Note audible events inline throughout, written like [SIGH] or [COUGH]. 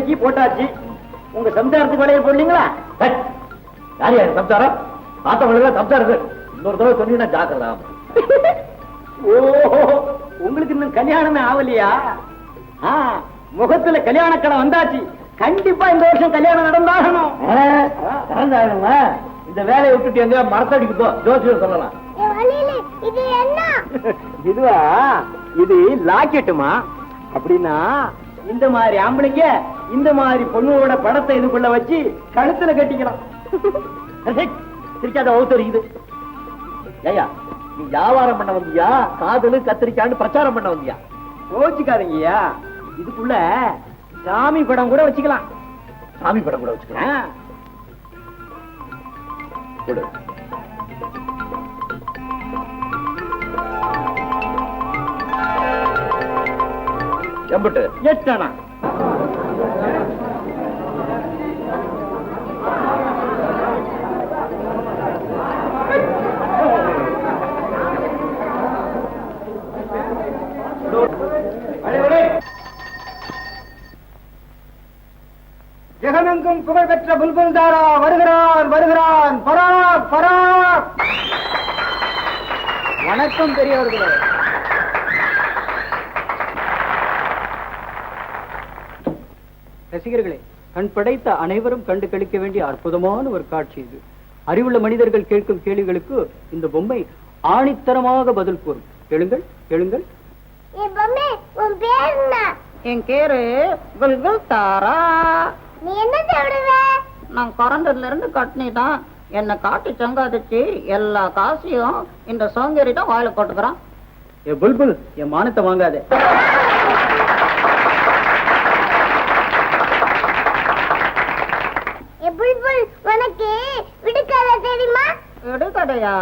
இன்னைக்கு போட்டாச்சு. உங்க சம்சாரத்துக்கு வளையல் போடலீங்களா ஏய், யார் யார் சம்சாரம்? பார்த்தவங்களுக்கு சம்சாரம் இருக்கு. இன்னொரு தடவை சொன்னீங்கன்னா ஜாக்கிரதா ஓ உங்களுக்கு இன்னும் கல்யாணமே ஆகலையா? முகத்துல கல்யாணக்கடை வந்தாச்சு. கண்டிப்பா இந்த வருஷம் கல்யாணம் நடந்தாகணும். திறந்தாகணுமா இந்த வேலையை விட்டுட்டு எங்க மரத்தடிக்கு போ. ஜோசியர் சொல்லலாம். இது என்ன? இதுவா? இது லாக்கெட்டுமா அப்படின்னா இந்த மாதிரி ஆம்பளைங்க இந்த மாதிரி பொண்ணுவோட படத்தை இதுக்குள்ள வச்சு கழுத்துல கட்டிக்கலாம். சிரிக்காத நீ வியாபாரம் பண்ண வந்தியா? காதலு கத்திரிக்கான்னு பிரச்சாரம் பண்ண வந்தியா? கோச்சுக்காதீங்கய்யா. இதுக்குள்ள சாமி படம் கூட வச்சுக்கலாம். சாமி படம் கூட வச்சுக்கலாம். எம்பட்டு. எட்டணா. ஜெகமெங்கும் புகழ்பெற்ற புல்புல் தாரா வருகிறான். வருகிறான் பராக் பராக். வணக்கம் பெரியவர்களே ரசிகர்களே கண் படைத்த அனைவரும் கண்டு கழிக்க வேண்டிய அற்புதமான ஒரு காட்சி இது. அறிவுள்ள மனிதர்கள் கேட்கும் கேள்விகளுக்கு இந்த பொம்மை ஆணித்தரமாக பதில் கூறும். கேளுங்கள் கேளுங்கள் என் பொம்மை உன் பேர் தாரா நீ என்ன சாப்பிடுவ நான் பிறந்ததுல இருந்து கட்னி தான் என்னை காட்டி சங்காதிச்சு எல்லா காசையும் இந்த சோங்கேறி தான் வாயில போட்டுக்கிறான். ஏ புல்புல் என் மானத்தை வாங்காதே. உனக்கு விடுக்காத தெரியுமா? எடுக்கடையா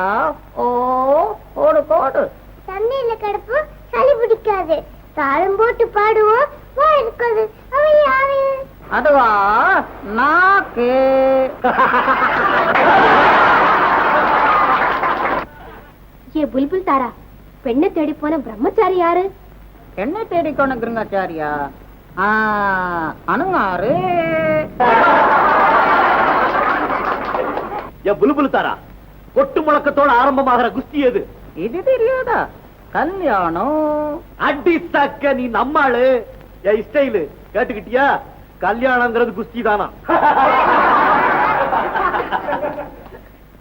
ஓ ஓடு கோடு. தண்ணியில கிடப்பு சளி பிடிக்காது. தாளம் போட்டு பாடுவோம். வா இருக்காது யாரு? அதுவா நாக்கு. ஏ புல்புல் தாரா பெண்ணை தேடி போன பிரம்மச்சாரி யாரு? என்ன தேடி கொண்டுங்கிறங்காச்சாரியா ஆ அணுங்காரு என் புலுபுலு தாரா கொட்டு முழக்கத்தோட ஆரம்பமாகிற குஸ்தி எது? இது தெரியாதா? கல்யாணம். அடி சக்க நீ நம்மாளு. என் ஸ்டைலு கேட்டுக்கிட்டியா? கல்யாணங்கிறது குஸ்தி தானா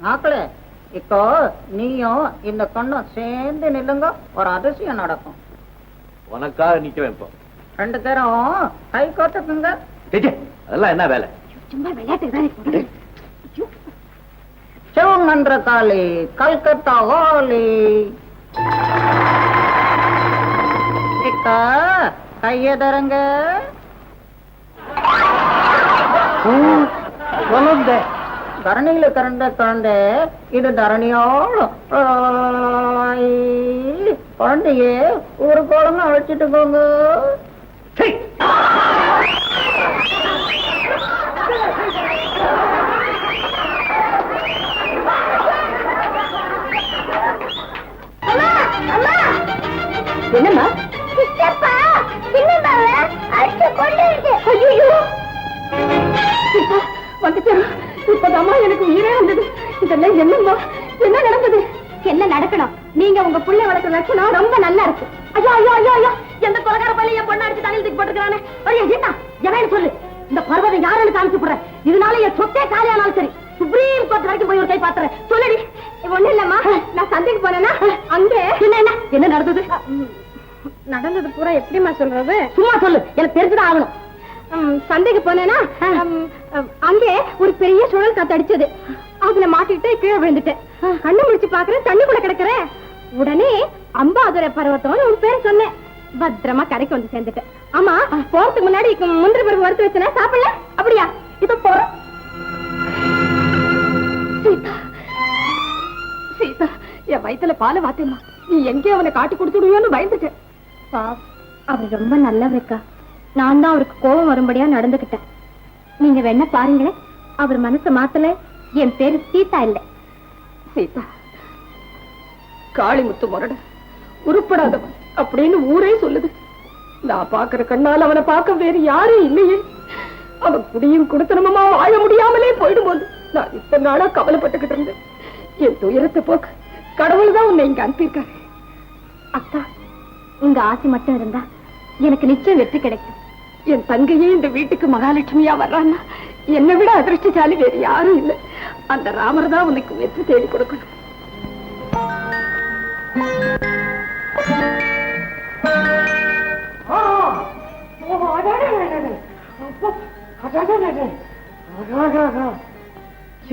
ஆக்களே இப்போ நீயும் இந்த கண்ணும் சேர்ந்து நில்லுங்க ஒரு அதிசயம் நடக்கும். உனக்காக நிக்க இப்போ. ரெண்டு பேரும் கை கோத்துக்குங்க. அதெல்லாம் என்ன வேலை? சும்மா விளையாட்டுக்கு தானே சிவமன்ற காளி கல்கத்தா ஹோலி கைய தரங்க குழந்தை தரணியில கரண்ட குழந்தை இது தரணியோடும் குழந்தையே ஒரு குழந்தை அழைச்சிட்டு போங்க. என்னம்மா? வந்துட்டேன் இப்பதாம்மா எனக்கு உயிரே வந்தது. இதெல்லாம் என்னம்மா? என்ன நடந்தது? என்ன நடக்கணும்? நீங்க உங்க புள்ள வளர்க்குற லட்சணம் ரொம்ப நல்லா இருக்கு. ஐயோ ஐயோ ஐயோ ஐயோ. எந்த கொலகார பள்ளிய பொண்ணு அடிச்சு தலையில் தூக்கி போட்டுக்கிறானே சொல்லு. இந்த பர்வதம் யாருன்னு காமிச்சு போடுறேன். இதனால என் சொத்தே காலியானாலும் சரி. சுப்ரீம் கோர்ட் வரைக்கும் போய் ஒரு கை பாத்துறேன். சொல்லுடி. ஒண்ணு இல்லம்மா. நான் சந்தைக்கு போனேன்னா அங்க என்ன என்ன? என்ன நடந்தது? நடந்தது பூரா எப்படிமா சொல்றது? சும்மா சொல்லு. எனக்கு தெரிஞ்சுதான் ஆகணும். சந்தைக்கு போனேன்னா அங்கே ஒரு பெரிய சுழல் காத்து அடிச்சது. அதுல மாட்டிட்டு கீழே விழுந்துட்டேன். கண்ணு முடிச்சு பாக்குறேன் தண்ணிக்குள்ள கிடக்குறேன் உடனே அம்பாதுரை பர்வத்தம்னு ஒரு பேர் சொன்னேன். பத்திரமா கரைக்கு வந்து சேர்ந்துட்டேன். ஆமா போறதுக்கு முன்னாடி முந்திரி பருப்பு வறுத்து வச்சேன்? சாப்பிடல? அப்படியா? இப்ப போறோம் சீதா சீதா என் வயித்துல பால வாத்தியம்மா நீ எங்கே அவனை காட்டி கொடுத்துடுவியோன்னு பயந்துட்டேன். பாப் அவர் ரொம்ப நல்லவருக்கா நான் தான் அவருக்கு கோபம் வரும்படியா நடந்துகிட்டேன். நீங்க வேணா பாருங்களேன். அவர் மனசு மாத்தல என் பேரு சீதா இல்ல. சீதா காளிமுத்து முரட உருப்படாதவன் அப்படின்னு ஊரே சொல்லுது. நான் பாக்குற கண்ணால் அவனை பார்க்க வேறு யாரும் இல்லையே. அவன் குடியும் குடுத்தனமா வாழ முடியாமலே போயிடும்போது நான் இப்ப நாளா கவலைப்பட்டுக்கிட்டு இருந்தேன். என் துயரத்தை போக்க கடவுள் தான் உன்னை இங்க அனுப்பியிருக்காரு. அக்கா உங்க ஆசை மட்டும் இருந்தா எனக்கு நிச்சயம் வெற்றி கிடைக்கும். என் தங்கையே இந்த வீட்டுக்கு மகாலட்சுமியா வர்றான்னா என்னை விட அதிர்ஷ்டசாலி வேறு யாரும் இல்லை. அந்த ராமர் தான் உனக்கு வெற்றி தேடி கொடுக்கணும்.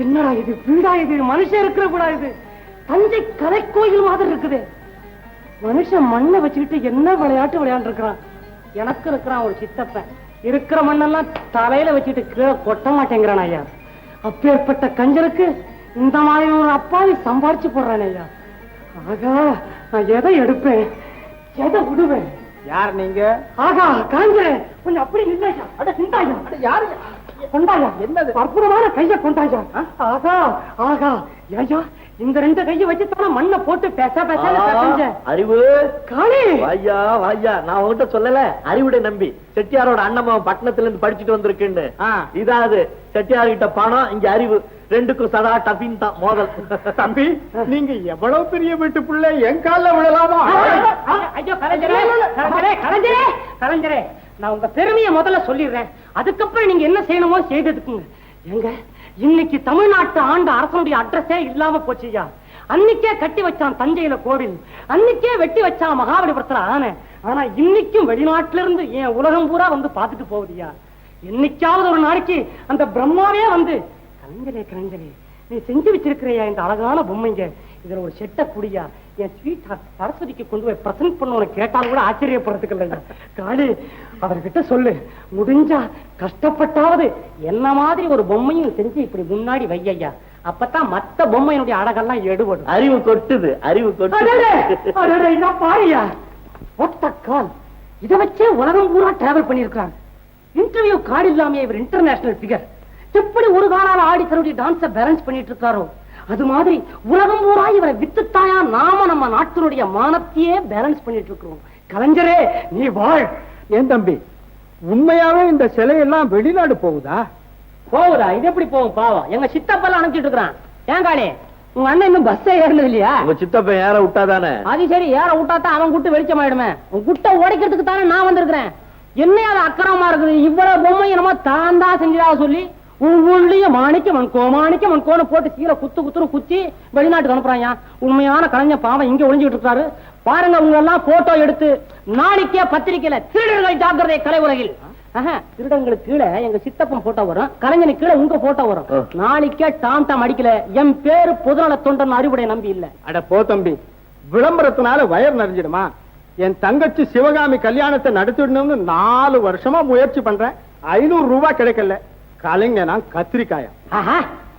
என்னடா இது? வீடா இது? மனுஷன் இருக்கிற கூட இது? தஞ்சை கலைக்கோயில் மாதிரி இருக்குது. மனுஷன் மண்ணை வச்சுக்கிட்டு என்ன விளையாட்டு விளையாண்டு இருக்கிறான் எனக்கு இருக்கிறான் ஒரு சித்தப்பன். இருக்கிற மண்ணெல்லாம் தலையில வச்சுட்டு கீழே கொட்ட மாட்டேங்கிறான் ஐயா. அப்பேற்பட்ட கஞ்சனுக்கு இந்த மாதிரி ஒரு அப்பாவி சம்பாரிச்சு போடுறான் ஐயா. ஆகா நான் எதை எடுப்பேன்? எதை விடுவேன் யார் நீங்க? ஆகா காஞ்சரே கொஞ்சம் அப்படி நின்றாயா அட நின்றாயா யாரு கொண்டாயா என்னது? அற்புதமான கைய கொண்டாயா ஆகா ஆகா ஐயா இந்த ரெண்டு கையை வச்சு தானே மண்ணை போட்டு பேச பேச அறிவு. காளி! வாய்யா வாய்யா நான் உன்கிட்ட சொல்லல. அறிவுடை நம்பி. செட்டியாரோட அண்ணமாவன் பட்டணத்துல இருந்து படிச்சுட்டு வந்திருக்குன்னு. இதாவது செட்டியார் கிட்ட பணம் இங்க அறிவு. ரெண்டுக்கும் சதா டபின் தான் மோதல். தம்பி நீங்க எவ்வளவு பெரிய வீட்டு பிள்ளை? என் கால்ல விழலாமா? ஐயோ கலைஞரே கலைஞரே கலைஞரே கலைஞரே. நான் உங்க பெருமையை முதல்ல சொல்லிடுறேன். அதுக்கப்புறம் நீங்க என்ன செய்யணுமோ செய்ததுக்குங்க எங்க இன்னைக்கு தமிழ்நாட்டு ஆண்ட அரசனுடைய அட்ரஸே இல்லாம போச்சுயா அன்னைக்கே கட்டி வச்சான் தஞ்சையில கோவில். அன்னைக்கே வெட்டி வச்சான் மகாபலிபுரத்துல ஆன. ஆனா இன்னைக்கும் வெளிநாட்டுல இருந்து என் உலகம் பூரா வந்து பாத்துட்டு போகுதுயா என்னைக்காவது ஒரு நாளைக்கு அந்த பிரம்மாவே வந்து கலைஞரே கலைஞரே நீ செஞ்சு வச்சிருக்கிறியா இந்த அழகான பொம்மைங்க? இதுல ஒரு செட்ட குடியா என் ஸ்வீட் சரஸ்வதிக்கு கொண்டு போய் பிரசன்ட் பண்ண உனக்கு கேட்டாலும் கூட ஆச்சரியப்படுறதுக்கு இல்லையா காளி அவர்கிட்ட சொல்லு. முடிஞ்சா கஷ்டப்பட்டாவது என்ன மாதிரி ஒரு பொம்மையும் செஞ்சு இப்படி முன்னாடி வையா அப்பதான் மத்த பொம்மையினுடைய அழகெல்லாம் எடுபடும். அறிவு கொட்டுது அறிவு கொட்டுது. பாருயா ஒத்த கால். இத வச்சே உலகம் பூரா டிராவல் பண்ணிருக்காங்க இன்டர்வியூ கார்டு இல்லாம இவர் இன்டர்நேஷனல் பிகர் எப்படி ஒரு காலால ஆடி தன்னுடைய டான்ஸ பேலன்ஸ் பண்ணிட்டு இருக்காரோ? அது மாதிரி உலகம் பூரா இவரை வித்துத்தாயா? நாம நம்ம நாட்டினுடைய மானத்தையே பேலன்ஸ் பண்ணிட்டு இருக்கிறோம். கலைஞரே நீ வாழ். ஏன் தம்பி உண்மையாவே இந்த சிலையெல்லாம் வெளிநாடு போகுதா? போகுதா? இது எப்படி போகும் பாவம்? எங்க சித்தப்பெல்லாம் அனுப்பிச்சிட்டு இருக்கிறான். ஏன் காளி? உங்க அண்ணன் இன்னும் பஸ்ஸே ஏறினது இல்லையா? உங்க சித்தப்பன் யார விட்டாதானே? அது சரி ஏற விட்டாத்தான் அவன் குட்டு வெளிச்சமாயிடுமே. உன் குட்டை உடைக்கிறதுக்கு தானே நான் வந்திருக்கிறேன். என்ன அது அக்கிரமா இருக்குது? இவ்வளவு பொம்மை என்னமோ தான் தான் செஞ்சதா சொல்லி ஒவ்வொன்றிலையும் மாணிக்க மண்கோ மாணிக்க மண்கோன்னு போட்டு சீல குத்து குத்துன்னு குத்தி வெளிநாட்டுக்கு அனுப்புறாங்க உண்மையான கலைஞர் பாவம் இங்க ஒளிஞ்சுட்டு இருக்காரு. பாருங்க உங்க எல்லாம் போட்டோ எடுத்து நாளைக்கே பத்திரிக்கையில திருடர்கள் ஜாக்கிரதை கலை உலகில். திருடங்களுக்கு கீழே எங்க சித்தப்பன் போட்டோ வரும். கலைஞனுக்கு கீழே உங்க போட்டோ வரும். நாளைக்கே டாம் டாம் அடிக்கல. என் பேரு பொதுநல தொண்டன் அறிவுடை நம்பி இல்ல. அட போ தம்பி. விளம்பரத்தினால வயர் நிறைஞ்சிடுமா என் தங்கச்சி சிவகாமி கல்யாணத்தை நடத்திடணும்னு நாலு வருஷமா முயற்சி பண்றேன். ஐநூறு ரூபாய் கிடைக்கல. கலைஞனா கத்திரிக்காயா.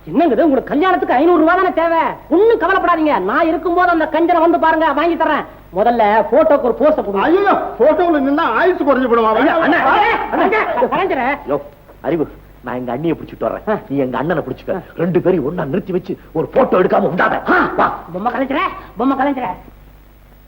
என்னங்குது? உங்களுக்கு கல்யாணத்துக்கு ஐநூறு ரூபாய் தானே தேவை? ஒண்ணும் கவலைப்படாதீங்க. நான் இருக்கும்போது அந்த கஞ்சனை வந்து பாருங்க வாங்கி தரேன் முதல்ல போட்டோக்கு ஒரு போஸ்ட் கொடுங்க. ஐயோ போட்டோல நின்னா ஆயுசு குறைஞ்சு யோ, அறிவு நான் எங்க அண்ணியை பிடிச்சிட்டு வர்றேன். நீ எங்க அண்ணனை பிடிச்சுக்க. ரெண்டு பேரும் ஒண்ணா நிறுத்தி வச்சு ஒரு போட்டோ எடுக்காம உண்டாத. பொம்மை கலைஞரே பொம்மை கலைஞரே.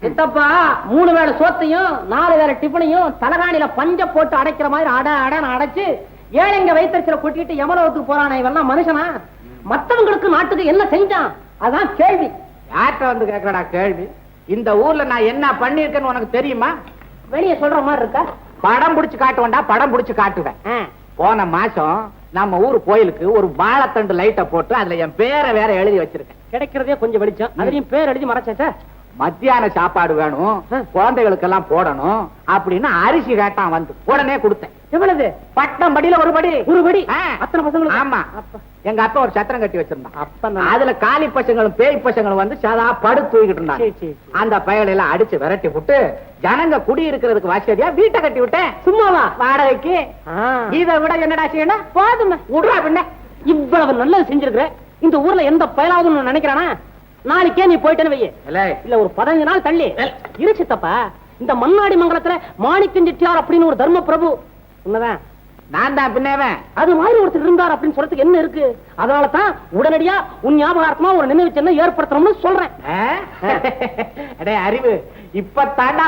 சித்தப்பா மூணு வேளை சோத்தையும் நாலு வேளை டிஃபனையும் தலகாணியில பஞ்ச போட்டு அடைக்கிற மாதிரி அட அடன்னு அடைச்சு ஏழைங்க வயிற்றுல கொட்டிட்டு எமலோகத்துக்கு போறானே இவெல்லாம் மனுஷனா? மத்தவங்களுக்கு நாட்டுக்கு என்ன செஞ்சான்? அதான் கேள்வி. யார்கிட்ட வந்து கேக்குறடா கேள்வி? இந்த ஊர்ல நான் என்ன பண்ணிருக்கேன்னு உனக்கு தெரியுமா? வெளியே சொல்ற மாதிரி இருக்கா? படம் புடிச்சு காட்டுவேன்டா படம் புடிச்சு காட்டுவேன். போன மாசம் நம்ம ஊர் கோயிலுக்கு ஒரு வாழைத்தண்டு லைட்ட போட்டு அதுல என் பேரை வேற எழுதி வச்சிருக்கேன். கிடைக்கிறதே கொஞ்சம் வெளிச்சம். அதுலயும் பேர் எழுதி மறைச்சேன் மத்தியான சாப்பாடு வேணும் குழந்தைகளுக்கெல்லாம் போடணும் அப்படின்னு அரிசி கேட்டான் வந்து. உடனே கொடுத்தேன். எவ்வளவு? பட்டம் படியில ஒரு படி. ஒரு படி. அத்தனை ஆமா. எங்க அப்பா ஒரு சத்திரம் கட்டி வச்சிருந்தான். அப்ப அதுல காலி பசங்களும் பேய் பசங்களும் வந்து சதா படு தூக்கிட்டு இருந்தாங்க. அந்த பயலை எல்லாம் அடிச்சு விரட்டி விட்டு ஜனங்க குடி இருக்கிறதுக்கு வசதியா வீட்டை கட்டி விட்டேன். சும்மாவா? வாடகைக்கு. இதை விட என்னடா செய்யணும்? போதுமே. விடுறா பின்ன. இவ்வளவு நல்லது செஞ்சிருக்கிற. இந்த ஊர்ல எந்த பயலாவது நினைக்கிறானா? நாளைக்கே நீ போயிட்டேன்னு வையே. இல்ல. ஒரு பதினஞ்சு நாள் தள்ளி. இரு சித்தப்பா. இந்த மண்ணாடி மங்கலத்துல மாணிக்கம் செட்டியார் அப்படின்னு ஒரு தர்ம பிரபு உண்மைதான் நான் தான் பின்னவன். அது மாதிரி ஒருத்தர் இருந்தார் அப்படின்னு சொல்றதுக்கு என்ன இருக்கு? அதனால தான் உடனடியா உன் ஞாபகார்த்தமா ஒரு நினைவு சின்னம் ஏற்படுத்தணும்னு சொல்றேன். அடே அறிவு. இப்ப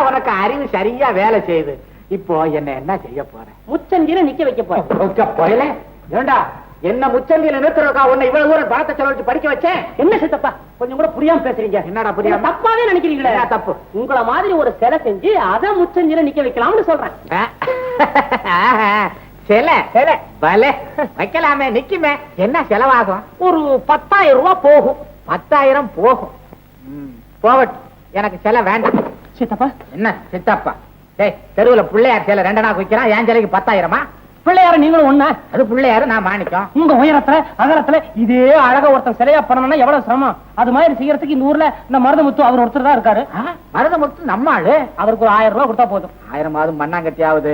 உனக்கு அறிவு சரியா வேலை செய்யுது. இப்போ என்ன என்ன செய்ய போறேன் முச்சந்தில நிக்க வைக்க போறேன். போயல. ஏண்டா? என்ன முச்சந்தியில நிறுத்துறதுக்கா உன்னை இவ்வளவு தூரம் பணத்தை செலவழிச்சு படிக்க வச்சேன்? என்ன சித்தப்பா? கொஞ்சம் கூட புரியாம பேசுறீங்க. என்னடா புரியாம? என்ன தப்பாவே நினைக்கிறீங்களே? தப்பு? உங்கள மாதிரி ஒரு சிலை செஞ்சு அத முச்சந்தில நிக்க வைக்கலாம்னு சொல்றேன். சில? சில. பல. வைக்கலாமே நிக்குமே. என்ன செலவாகும்? ஒரு பத்தாயிரம் ரூபாய் போகும். பத்தாயிரம் போகும். போகட்டும். எனக்கு சிலை வேண்டாம். சித்தப்பா? என்ன சித்தப்பா? டேய் தெருவுல பிள்ளையார் சிலை ரெண்டனா வைக்கிறான் என் சிலைக்கு பத்தாயிரமா? பிள்ளையார நீங்களும் ஒண்ணு. அது பிள்ளையாரு நான் மாணிக்கம். உங்க உயரத்துல அகலத்துல இதே அழகா ஒருத்தன் சிலையா பண்ணணும்னா எவ்வளவு சிரமம்? அது மாதிரி செய்யறதுக்கு இந்த ஊர்ல இந்த மருதமுத்து அவர் ஒருத்தர் தான் இருக்காரு. மருதமுத்து நம்ம ஆளு? அவருக்கு ஒரு ஆயிரம் ரூபாய் கொடுத்தா போதும். ஆயிரமாவது மண்ணாங்கட்டியாவது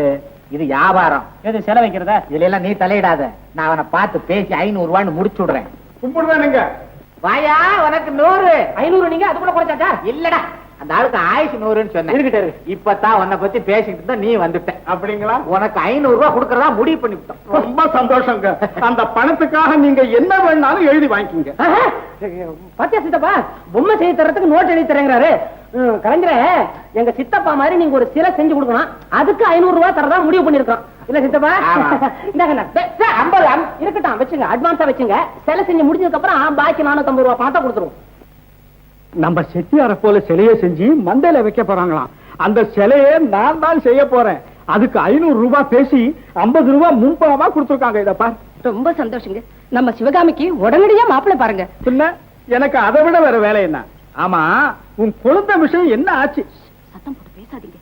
இது வியாபாரம். எது சிலை வைக்கிறத? இதுல எல்லாம் நீ தலையிடாத. நான் அவனை பார்த்து பேசி ஐநூறு ரூபான்னு முடிச்சு விடுறேன். வாயா உனக்கு நூறு. ஐநூறு நீங்க அது கூட குறைச்சாச்சா இல்லடா. அந்த ஆளுக்கு ஆயுசு நூறுன்னு சொன்னேன். இப்பதான் உன்னை பத்தி பேசிக்கிட்டு இருந்தா நீ வந்துட்ட அப்படிங்களா? உனக்கு ஐநூறு ரூபாய் கொடுக்கறதா முடிவு பண்ணிவிட்டோம் ரொம்ப சந்தோஷங்க. அந்த பணத்துக்காக நீங்க என்ன வேணாலும் எழுதி வாங்கிக்கிங்க. பாத்தியா சித்தப்பா? பொம்மை செய்ய தர்றதுக்கு நோட் எழுதி தரேங்கிறாரு. கலைஞரே எங்க சித்தப்பா மாதிரி நீங்க ஒரு சிலை செஞ்சு கொடுக்கணும். அதுக்கு ஐநூறு ரூபாய் தரதா முடிவு பண்ணிருக்கோம் இல்ல சித்தப்பா? [LAUGHS] ஐம்பது இருக்கட்டும் வச்சுங்க அட்வான்ஸா வச்சுங்க. சிலை செஞ்சு முடிஞ்சதுக்கு அப்புறம் பாக்கி நானூத்தி ஐம்பது ரூபாய் பணத்தை கொடுத்துருவோம். நம்ம செட்டியார போல சிலையை செஞ்சு மண்டையில வைக்க போறாங்களாம். அந்த சிலையை நான் தான் செய்ய போறேன். அதுக்கு ஐநூறு ரூபாய் பேசி ஐம்பது ரூபாய் முன்பணமா கொடுத்துருக்காங்க இத பார். ரொம்ப சந்தோஷங்க. நம்ம சிவகாமிக்கு உடனடியா மாப்பிள்ளை பாருங்க. பின்ன எனக்கு அதை விட வேற வேலை என்ன? ஆமா உன் குழந்தை விஷயம் என்ன ஆச்சு? சத்தம் போட்டு பேசாதீங்க.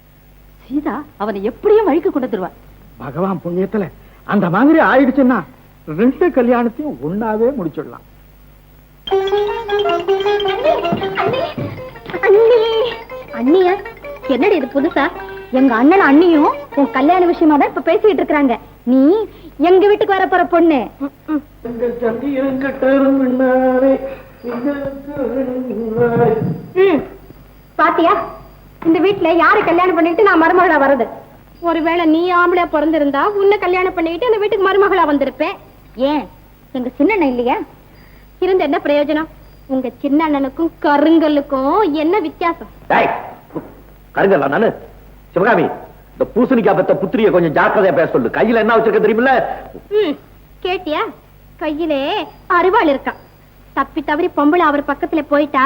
சீதா அவனை எப்படியும் வழிக்கு கொண்டு வந்துருவா. பகவான் புண்ணியத்துல அந்த மாதிரி ஆயிடுச்சுன்னா ரெண்டு கல்யாணத்தையும் ஒண்ணாவே முடிச்சிடலாம். அண்ணியா என்னடி இது புதுசா? எங்க அண்ணன் அண்ணியும் உன் கல்யாண விஷயமா தான் இப்ப பேசிட்டு இருக்காங்க நீ எங்க வீட்டுக்கு வர போற பொண்ணு. பாத்தியா? இந்த வீட்ல யாரு கல்யாணம் பண்ணிட்டு நான் மருமகளா வர்றது? ஒருவேளை நீ ஆம்பளையா பிறந்திருந்தா உன்னை கல்யாணம் பண்ணிக்கிட்டு இந்த வீட்டுக்கு மருமகளா வந்திருப்பேன். ஏன்? எங்க சின்ன அண்ணன் இல்லையா? இருந்த என்ன பிரயோஜனம்? உங்க சின்ன அண்ணனுக்கும் கருங்கல்லுக்கும் என்ன வித்தியாசம்? கருங்கல்ல நானு? சிவகாமி இந்த பூசணிக்காய் பெத்த புத்திரிய கொஞ்சம் ஜாக்கிரதையா பேச சொல்லு. கையில என்ன வச்சிருக்க தெரியுமில்ல? கேட்டியா? கையிலே அருவாள் இருக்கான். தப்பி தவறி பொம்பளை அவர் பக்கத்துல போயிட்டா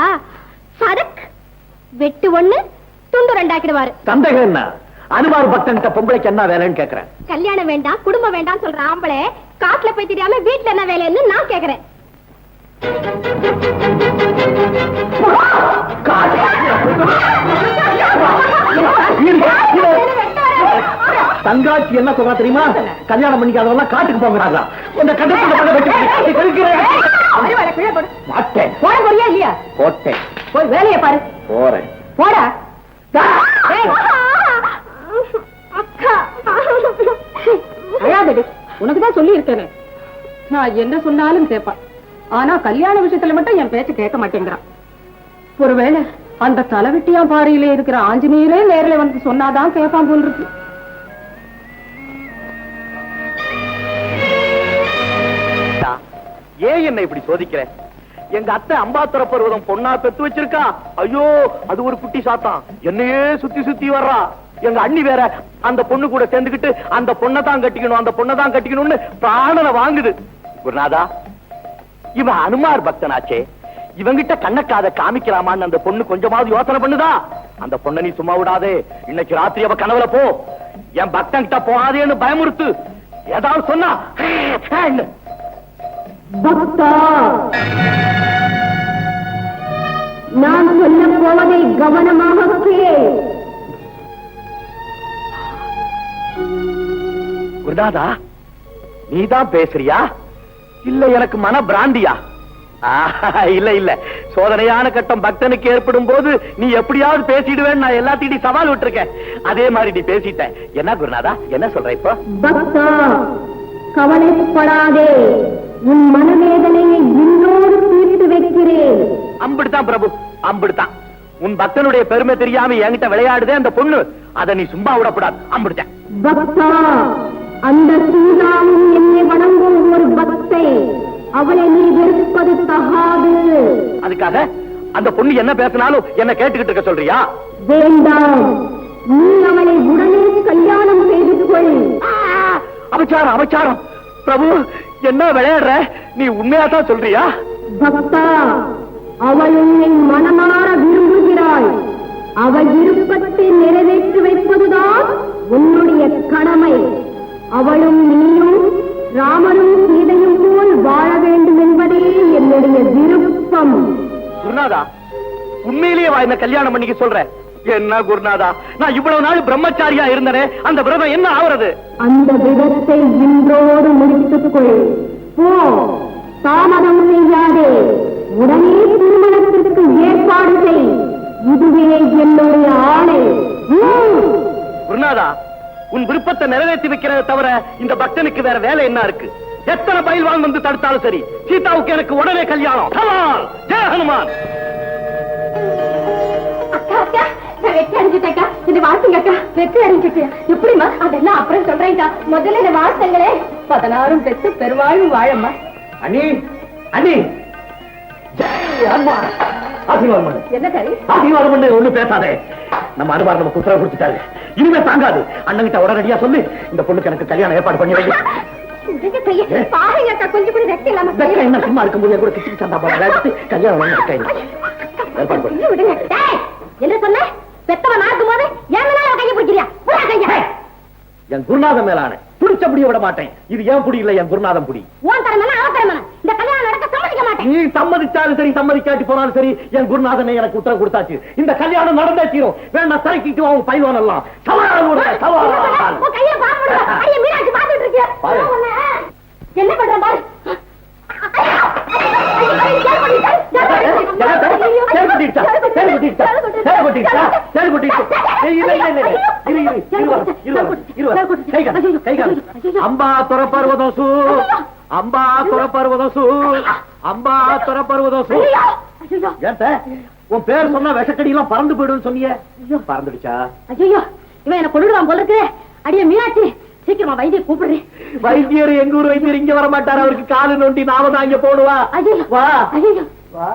சரக் வெட்டு ஒண்ணு துண்டு ரெண்டாக்கிடுவாரு. சந்தேகம் என்ன? அனுமார் பக்தன்கிட்ட பொம்பளைக்கு என்ன வேலைன்னு கேக்குறேன். கல்யாணம் வேண்டாம் குடும்பம் வேண்டாம் சொல்ற ஆம்பளை காட்டுல போய் தெரியாம வீட்டுல என்ன வேலைன்னு நான் கேக்குறேன். தங்காட்சி என்ன சொல்றா தெரியுமா? கல்யாணம் பண்ணிக்காதவங்க காட்டுக்கு போங்கிறாங்களா உன்னை கட்டத்துல. மாட்டேன். போட போறியா இல்லையா? போட்டேன். போய் வேலையை பாரு. போறேன். போடா. அழாதடி உனக்கு தான் சொல்லி இருக்கேனே நான் என்ன சொன்னாலும் கேட்பான் ஆனா கல்யாண விஷயத்துல மட்டும் என் பேச்சு கேட்க மாட்டேங்கிறான். ஒருவேளை அந்த தலைவிட்டியா பாறையில இருக்கிற ஆஞ்சநேயரே நேரில் வந்து சொன்னாதான் கேட்பான் போல் இருக்கு. ஏன் என்ன இப்படி சோதிக்கிற? எங்க அத்தை அம்பாத்துற பருவதம் பொண்ணா பெத்து வச்சிருக்கா? ஐயோ அது ஒரு குட்டி சாத்தான் என்னையே சுத்தி சுத்தி வர்றா. எங்க அண்ணி வேற அந்த பொண்ணு கூட சேர்ந்துக்கிட்டு அந்த பொண்ணை தான் கட்டிக்கணும் அந்த பொண்ணை தான் கட்டிக்கணும்னு பிராணனை வாங்குது. குருநாதா இவன் அனுமார் பக்தனாச்சே. இவங்கிட்ட கண்ணக்காத காமிக்கலாமான்னு அந்த பொண்ணு கொஞ்சமாவது யோசனை பண்ணுதா? அந்த பொண்ணை நீ சும்மா விடாதே. இன்னைக்கு ராத்திரி அவ கனவுல போ. என் பக்தன் கிட்ட போகாதேன்னு பயமுறுத்து. ஏதாவது சொன்னா பக்தா நான் சொல்ல போவதை கவனமாக குருநாதா நீதான் பேசுறியா? இல்ல எனக்கு மன பிராந்தியா இல்ல இல்ல. சோதனையான கட்டம் பக்தனுக்கு ஏற்படும் போது நீ எப்படியாவது பேசிடுவேன்னு நான் எல்லாத்தையும் சவால் விட்டுருக்கேன். அதே மாதிரி நீ பேசிட்ட என்ன குருநாதா? என்ன சொல்ற இப்போ? பக்தா கவலைப்படாதே. உன் மனவேதனையை இன்னோடு தீர்த்து வைக்கிறேன். அம்பிடுதான் பிரபு. அம்பிடுதான். உன் பக்தனுடைய பெருமை தெரியாம என்கிட்ட விளையாடுதே அந்த பொண்ணு. அதை நீ சும்மா விடக்கூடாது. அம்பிடுத்தேன் பக்தா அந்த சீதாவும் என்னை வணங்கும் ஒரு பக்தை. அவளை நீ வெறுப்பது தகாது. அதுக்காக அந்த பொண்ணு என்ன பேசினாலும் என்ன கேட்டுக்கிட்டு இருக்க சொல்றியா? வேண்டாம். நீ அவளை உடனே கல்யாணம் கொள். அபச்சாரம் அபச்சாரம். பிரபு என்ன விளையாடுற? நீ உண்மையா தான் சொல்றியா? பக்தா அவள் உன்னை மனமாற விரும்புகிறாள். அவள் விருப்பத்தை நிறைவேற்றி வைப்பதுதான் உன்னுடைய கடமை. அவளும் நீயும் ராமனும் சீதையும் போல் வாழ வேண்டும் என்பதே என்னுடைய விருப்பம். குருநாதா உண்மையிலேயே வா என்ன கல்யாணம் பண்ணிக்க சொல்ற என்ன குருநாதா நான் இவ்வளவு நாள் பிரம்மச்சாரியா இருந்தனே அந்த விரதம் என்ன ஆவறது? அந்த விதத்தை இன்றோடு முடித்துக் கொள் போ தாமதம் செய்யாதே. உடனே திருமணத்திற்கு ஏற்பாடு செய். இதுவே என்னுடைய ஆணை. குருநாதா உன் விருப்பத்தை நிறைவேற்றி வைக்கிறத தவிர இந்த பக்தனுக்கு வேற வேலை என்ன இருக்கு? எத்தனை பயில்வான் வந்து தடுத்தாலும் சரி சீதாவுக்கு எனக்கு உடனே கல்யாணம். கமான் ஜெய ஹனுமான்! எப்படிமா அதெல்லாம் அப்புறம் சொல்றேன்க்கா. முதல்ல இந்த வாழ்த்துங்களே பதினாறும் பெற்று பெருவாழும் வாழம்மா. அண்ணி அண்ணி! என்ன சரி ஆசீர்வாதம் ஒண்ணு பேசாதே. நம்ம அனுமார் நமக்கு உத்தரவு கொடுத்துட்டாரு. இனிமே தாங்காது. அண்ணன் கிட்ட உடனடியா சொல்லி. இந்த பொண்ணுக்கு எனக்கு கல்யாணம் ஏற்பாடு பண்ணி வைங்க. அக்கா கொஞ்சம் கூட வெற்றி இல்லாம வெக்கம் என்ன? சும்மா இருக்கும்போது கூட கிச்சு சந்தா போடுறது கல்யாணம் வைக்க ஏற்பாடு பண்ணு. விடுங்க. என்ன சொன்ன? பெத்தவன் நாக்கும் போது என் மேல கையை பிடிக்கிறியா கையா. என் குருநாதன் மேலான. புடிச்சபடிய விட மாட்டேன். இது ஏன் புடி இல்ல என் குருநாதன் புடி. உன் தரமான இந்த கல்யாணம் மாட்டேன் நீ சம்மதிச்சாலும் சரி சம்மதிக்காட்டி போனாலும் சரி என் குருநாதனை எனக்கு உத்தரவு கொடுத்தாச்சு இந்த கல்யாணம் நடந்தே தீரும் வேணா சரக்கிட்டு அவன் பைவான் எல்லாம் சவால் விடுங்க, சவால் உன் கையை பாருங்க ஐயா மீனாட்சி பாத்துட்டு இருக்கியா பாரு. என்ன பண்ற பாரு அம்பா துறப்பருவதம் சூ அம்பா துறப்பருவதம் சூ அம்பா துறப்பருவதம் சூ ஏத்த உன் பேர் சொன்னா விஷக்கடி எல்லாம் பறந்து போயிடும் சொன்னியே. பறந்துடுச்சா? ஐயோ இவன் என்ன கொண்டுடுவான் போல இருக்கு. அடியே மீனாட்சி சீக்கிரமா வைத்திய கூப்பிடுறேன். வைத்தியர் எங்க ஊர் வைத்தியர் இங்க வர மாட்டார் அவருக்கு காலு நோண்டி நாம தான் இங்க போடுவா. ஐயோ வா. ஐயோ வா.